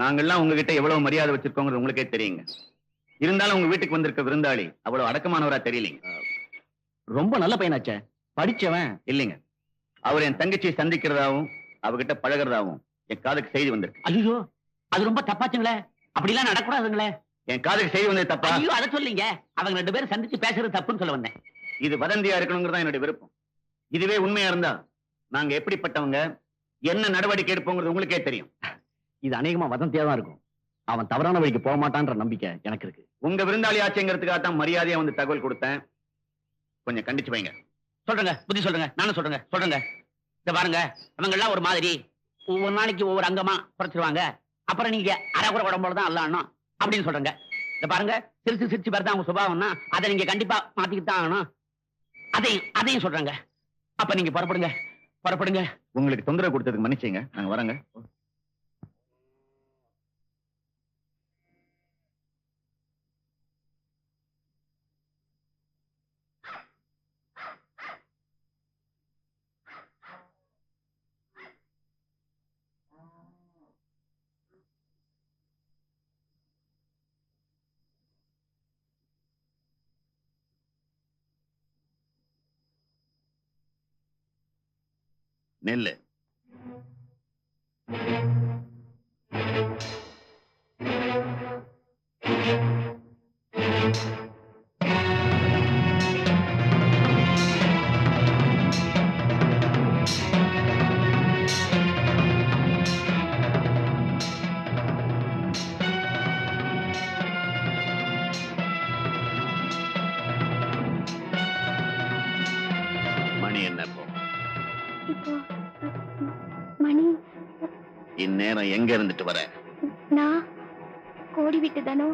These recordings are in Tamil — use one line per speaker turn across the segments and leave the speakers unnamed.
நாங்கெல்லாம் உங்ககிட்ட எவ்வளவு மரியாதை வச்சிருக்கோங்கிறது உங்களுக்கே தெரியுங்க. இருந்தாலும் உங்க வீட்டுக்கு வந்திருக்க விருந்தாளி அவ்வளவு அடக்கமானவரா தெரியலீங்க.
ரொம்ப நல்ல பையனாச்சே. படிச்சவன்
இல்லைங்க. அவர் என் தங்கச்சியை சந்திக்கிறதாவும் அவகிட்ட பழகுறதாவும் என் காதுக்கு செய்தி வந்திருக்கு.
ஐயோ அது ரொம்ப தப்பாச்சுங்களே. அப்படிலாம் நடக்கூடாதுங்களே.
என் காதுக்கு செய்தி வந்தது தப்பா?
ஐயோ அதை சொல்லிங்க. அவங்க ரெண்டு பேரும் சந்திச்சு பேசுறது தப்புன்னு சொல்ல வந்தேன்.
இது வதந்தியா இருக்கணுங்கிறதா என்னுடைய விருப்பம். இதுவே உண்மையா இருந்தா நாங்க எப்படிப்பட்டவங்க என்ன நடவடிக்கை எடுப்போங்கிறது உங்களுக்கே தெரியும்.
இது அநேகமா வதந்தியா தான் இருக்கும். அவன் தவறான வழிக்கு போக மாட்டான்ற நம்பிக்கை எனக்கு இருக்கு.
உங்க விருந்தாளி ஆச்சுங்கிறதுக்காக தான் மரியாதையா வந்து தகவல் கொடுத்தேன். கொஞ்சம் கண்டிச்சு வைங்க.
சொல்றேங்க புத்தி சொல்றேங்க நானும் சொல்றேங்க சொல்றேங்க. இந்த பாருங்க அவங்க எல்லாம் ஒரு மாதிரி. ஒவ்வொரு நாளைக்கு ஒவ்வொரு அங்கமா குறைச்சிருவாங்க. அப்புறம் நீங்க அரைகுறை உடம்போட தான் அல்லாடணும் அப்படின்னு சொல்றேங்க. இந்த பாருங்க சிரிச்சு சிரிச்சு பேர் தான் அவங்க சுபாவம்னா அதை நீங்க கண்டிப்பா மாத்திக்கிட்டு தான் ஆகணும். அதையும் அதையும் சொல்றேங்க. அப்ப நீங்க புறப்படுங்க புறப்படுங்க.
உங்களுக்கு தொந்தரவு கொடுத்ததுக்கு மன்னிச்சுங்க. நாங்க வரோங்க. நெல்லு இப்போ
மணி.
இந்நேரம் எங்க இருந்துட்டு வர?
நான் கோடி விட்டு தானோ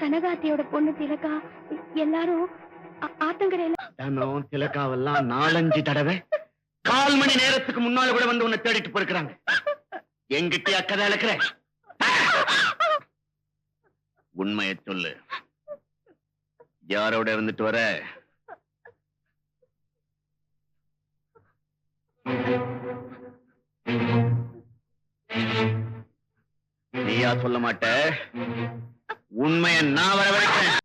கனகாத்தியோட பொண்ணு திலகா எல்லாரும் ஆத்தங்கரையில.
திலக்காவெல்லாம் நாலஞ்சு தடவை கால் மணி நேரத்துக்கு முன்னால கூட வந்து உன்னை தேடிட்டு போயிருக்கிறாங்க. எங்கிட்டயா கதை இழக்கிற உண்மையை சொல்லு. யாரோட இருந்துட்டு வர? நீயா சொல்ல மாட்ட. உண்மையை நான் வர வைக்கிறேன்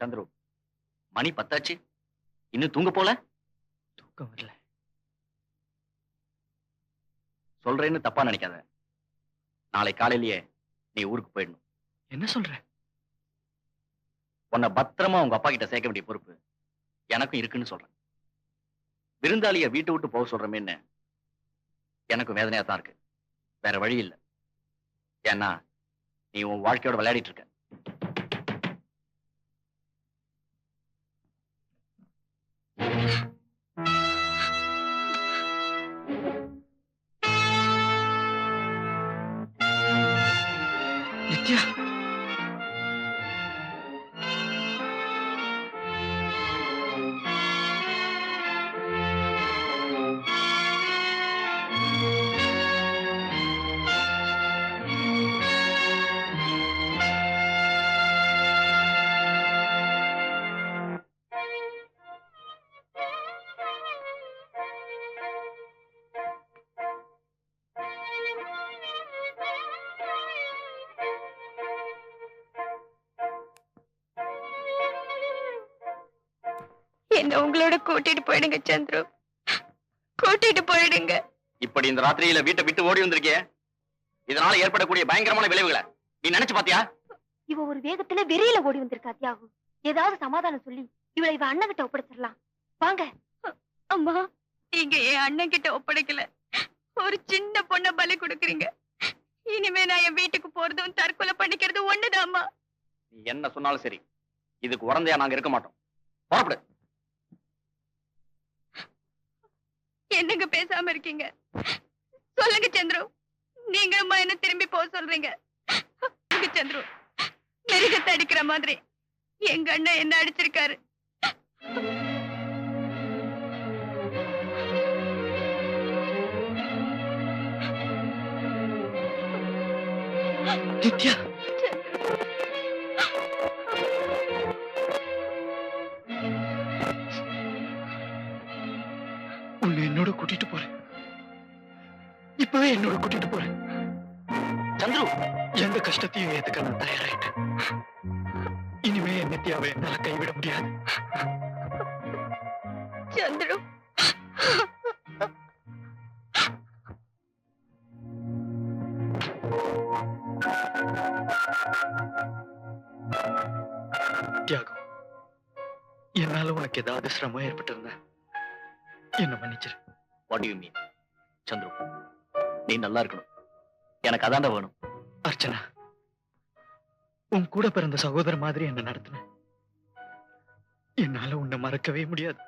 சந்துரு மணி பத்தாச்சு. இன்னும் தூங்க போல?
தூக்கம் வரல.
சொல்றேன்னு தப்பா நினைக்காத. நாளை காலையிலேயே நீ ஊருக்கு போயிடணும்.
என்ன சொல்ற?
உன்னை பத்திரமா உங்க அப்பா கிட்ட சேர்க்க வேண்டிய பொறுப்பு. எனக்கும் இருக்குன்னு சொல்றேன். விருந்தாளிய வீட்டை விட்டு போக சொல்றமேன்னு எனக்கும் வேதனையா தான் இருக்கு. வேற வழி இல்லை. ஏன்னா நீ உன் வாழ்க்கையோட விளையாடிட்டு இருக்க.
என்ன உங்களோட கூட்டிட்டு போயிடுங்க சந்துரு. கூட்டிட்டு போயிடுங்க.
இப்படி இந்த ராத்திரியில வீட்டை விட்டு ஓடி வந்திருக்கியே? இதனால ஏற்படக்கூடிய பயங்கரமான விளைவுகளை. நீ நினைச்சு பாத்தியா?
இவ ஒரு வேகத்துல வெறியில ஓடி வந்திருக்கா தியாகு. ஏதாவது சமாதானம் சொல்லி இவளை இவ அண்ணன் கிட்ட ஒப்படைச்சிடலாம். வாங்க. அம்மா நீங்க என் அண்ணன் கிட்ட ஒப்படைக்கல. ஒரு சின்ன பொண்ண பலி கொடுக்குறீங்க. இனிமே நான் என் வீட்டுக்கு போறதும் தற்கொலை பண்ணிக்கிறதும் ஒண்ணுதாம்மா.
நீ என்ன சொன்னாலும் சரி இதுக்கு உடந்தையா நாங்க இருக்க மாட்டோம். புறப்படு.
பேசாம இருக்கீங்க. சொல்லுங்க சந்துரு. நீங்களுமா என்ன திரும்பி போக சொல்றீங்க. சொல்லுங்க சந்துரு. மிருகத்தை அடிக்கிற மாதிரி. எங்க அண்ணன் என்ன அடிச்சிருக்காரு?
நித்யா. என்னோட கூட்டிட்டு போறேன்.
சந்துரு
எந்த கஷ்டத்தையும் ஏத்துக்க நான் தயாராயிட்டேன் இனிமே என் நித்யாவை என்னால கைவிட முடியாது.
சந்துரு.
தியாகம் என்னால உனக்கு ஏதாவது சிரமம் ஏற்பட்டிருந்தா என்ன மன்னிச்சிரு.
What you mean Chandru? நீ நல்லா இருக்கணும். எனக்கு அதான்டா வேணும்.
அர்ச்சனா உன் கூட பிறந்த சகோதர மாதிரி என்ன நடத்தின? என்னால உன்னை மறக்கவே முடியாது.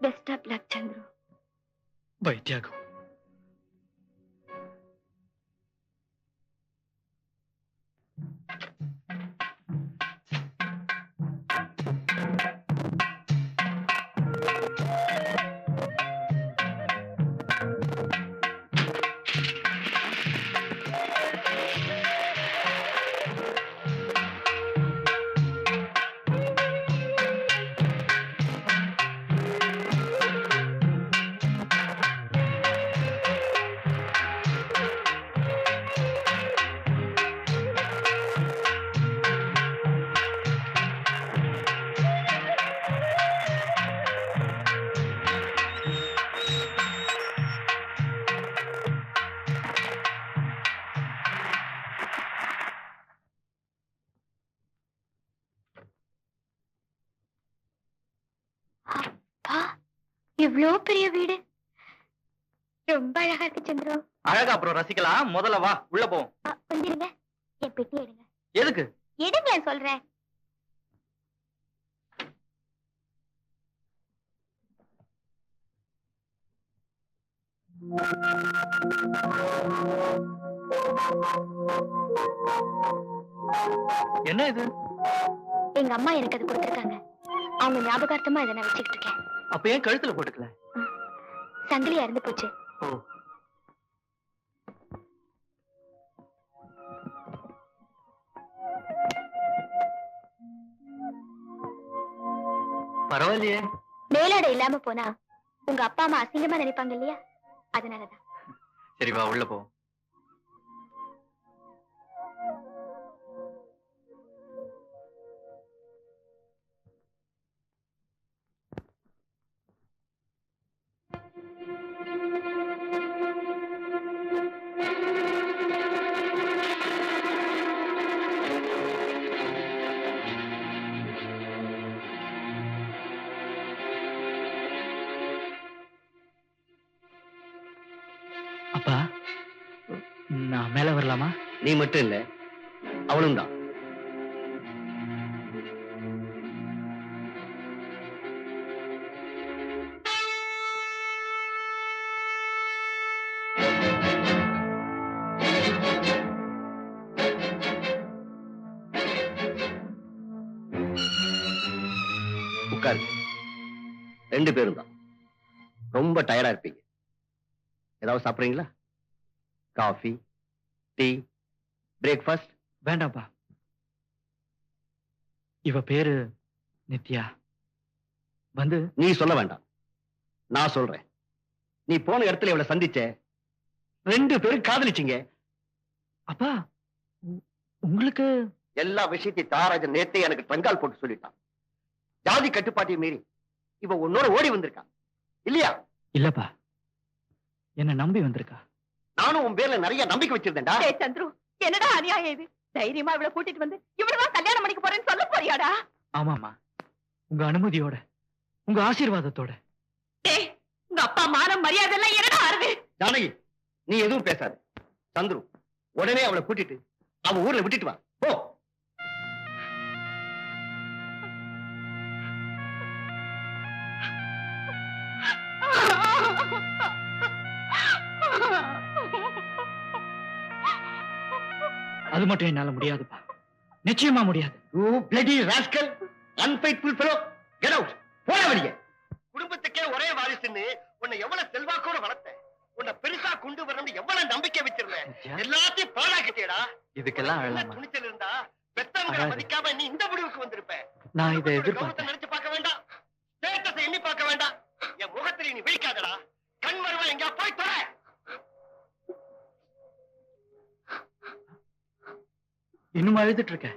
Best of luck Chandru.
Bye
இவ்ளோ பெரிய வீடு? ரொம்ப அழகா இருக்கு சந்துரு.
அழகா அப்புறம் ரசிக்கலாம். முதல்ல வா. உள்ள போவோம்
கொஞ்சம் இருங்க என் பெட்டி எடுங்க.
எதுக்கு?
எடுங்க சொல்றேன்.
என்ன இது?
எங்க அம்மா எனக்கு அது கொடுத்திருக்காங்க. அவங்க ஞாபகார்த்தமா இதை நான் வச்சுக்கிட்டு இருக்கேன்.
அப்ப ஏன் கழுத்துல போட்டுக்கல?
சங்கிலியா இருந்து போச்சு.
ஓ. பரவாயில்லையே.
மேலாடை இல்லாம போனா உங்க அப்பா அம்மா அசிங்கமா நினைப்பாங்க இல்லையா? அதனாலதான்.
சரி வா உள்ள போ.
அப்பா நான் மேல வரலாமா?
நீ மட்டும் இல்ல அவளும் தான். உட்காரு ரெண்டு பேரும் தான். ரொம்ப டயர்டா இருப்பீங்க. ஏதாவது சாப்பிடுறீங்களா? காஃபி டீ பிரேக்ஃபாஸ்ட்
வேண்டாம்ப்பா. இவ பேரு நித்யா. வந்து
நீ சொல்ல வேண்டாம். நான் சொல்றேன். நீ போன இடத்துல இவளை சந்திச்ச ரெண்டு பேரும் காதலிச்சீங்க.
அப்பா உங்களுக்கு
எல்லா விஷயத்தையும் தாராஜன் நேத்தே எனக்கு ட்ரங்கால் போட்டு சொல்லிட்டான். ஜாதி கட்டுப்பாட்டையும் மீறி இவ உன்னோட ஓடி வந்திருக்கா. இல்லையா?
இல்லப்பா. என்ன நம்பி வந்திருக்கா?
நானும் உன் பேர்ல நிறைய நம்பிக்கை வச்சிருந்தேன்டா.
டேய் சந்துரு என்னடா அநியாயம் இது? தைரியமா இவள கூட்டிட்டு வந்து இவ்வளவுதான் கல்யாணம் பண்ணிக்க போறேன்னு சொல்ல போறியாடா?
ஆமாமா உங்க அனுமதியோட உங்க ஆசீர்வாதத்தோட.
டேய் உங்க அப்பா மானம் மரியாதை எல்லாம் என்னடா ஆறுது?
ஜானகி நீ எதுவும் பேசாத. சந்துரு உடனே அவளை கூட்டிட்டு அவ ஊர்ல விட்டுட்டு வா. போ.
அது மட்டும் என்னால முடியாதுப்பா. நிச்சயமா முடியாது.
You bloody rascal unfaithful fellow get out போட வெளியே. குடும்பத்துக்கே ஒரே வாரிசுன்னு உன்னை எவ்வளவு செல்வாக்கோட வளர்த்தேன். உன்னை பெருசா கொண்டு வரணும்னு எவ்வளவு நம்பிக்கை வச்சிருந்தேன். எல்லாத்தையும் பாழாக்கிட்டேடா.
இதுக்கெல்லாம்
துணிச்சல் இருந்தா பெத்தவங்களை. மதிக்காம நீ இந்த முடிவுக்கு வந்திருப்ப.
நான் இதை எதிர்பார்த்தேன்
நினைச்சு பார்க்க வேண்டாம். ஸ்டேட்டஸை எண்ணி பார்க்க வேண்டாம்.
இன்னும் அழுதுட்டு இருக்க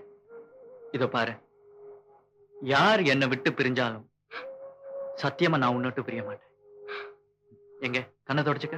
இதோ பாரு. யார் என்னை விட்டு பிரிஞ்சாலும் சத்தியமா நான் உன்னட்டு பிரிய மாட்டேன். எங்க? கண்ணை தொடச்சுக்க.